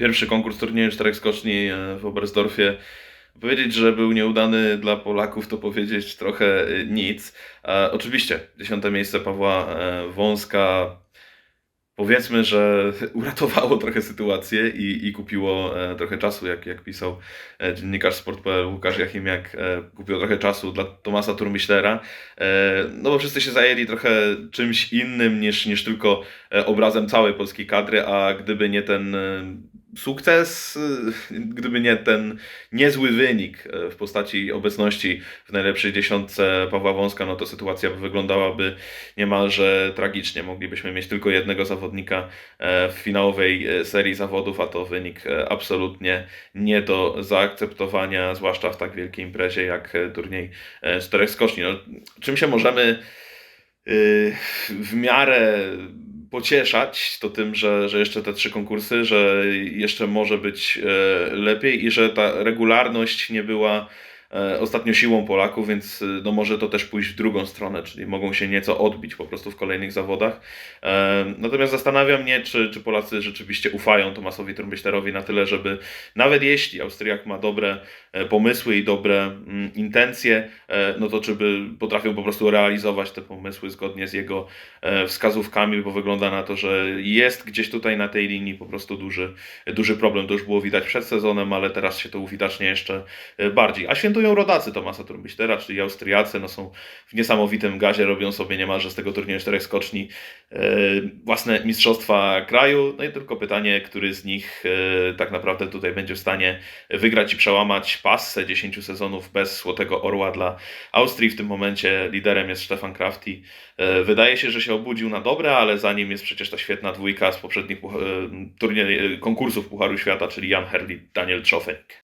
Pierwszy konkurs turnieju czterech skoczni e, w Oberstdorfie. Powiedzieć, że był nieudany dla Polaków, to powiedzieć trochę e, nic. E, oczywiście, dziesiąte miejsce Pawła e, Wąska. Powiedzmy, że uratowało trochę sytuację i, i kupiło trochę czasu, jak, jak pisał dziennikarz Sport.pl Łukasz Jachimiak, kupiło trochę czasu dla Tomasa Turmiślera, no bo wszyscy się zajęli trochę czymś innym niż, niż tylko obrazem całej polskiej kadry, a gdyby nie ten sukces, e, gdyby nie ten niezły wynik e, w postaci obecności w najlepszej dziesiątce Pawła Wąska, no to sytuacja wyglądałaby niemalże tragicznie. Moglibyśmy mieć tylko jednego zawodnika e, w finałowej e, serii zawodów, a to wynik absolutnie nie do zaakceptowania, zwłaszcza w tak wielkiej imprezie jak turniej czterech skoczni. No, czym się możemy y, w miarę pocieszać, to tym, że, że jeszcze te trzy konkursy, że jeszcze może być e, lepiej i że ta regularność nie była ostatnio siłą Polaków, więc e, no może to też pójść w drugą stronę, czyli mogą się nieco odbić po prostu w kolejnych zawodach. E, Natomiast zastanawia mnie, czy, czy Polacy rzeczywiście ufają Tomasowi Turmyślerowi na tyle, żeby nawet jeśli Austriak ma dobre e, pomysły i dobre mm, intencje, e, no to czy by potrafił po prostu realizować te pomysły zgodnie z jego e, wskazówkami, bo wygląda na to, że jest gdzieś tutaj na tej linii po prostu duży, duży problem. To już było widać przed sezonem, ale teraz się to uwidacznia jeszcze e, bardziej. A świętują rodacy Tomasa Turmyślera, czyli Austriacy, no są w niesamowitym gazie, robią sobie niemalże z tego turnieju czterech skoczni e, własne mistrzostwa kraju. No i tylko pytanie, który z nich e, tak naprawdę tutaj będzie w stanie wygrać i przełamać passę 10 sezonów bez Złotego Orła dla Austrii. W tym momencie liderem jest Stefan Krafti. E, Wydaje się, że się obudził na dobre, ale za nim jest przecież ta świetna dwójka z poprzednich turniej, konkursów Pucharu Świata, czyli Jan Herli, Daniel Czofenik.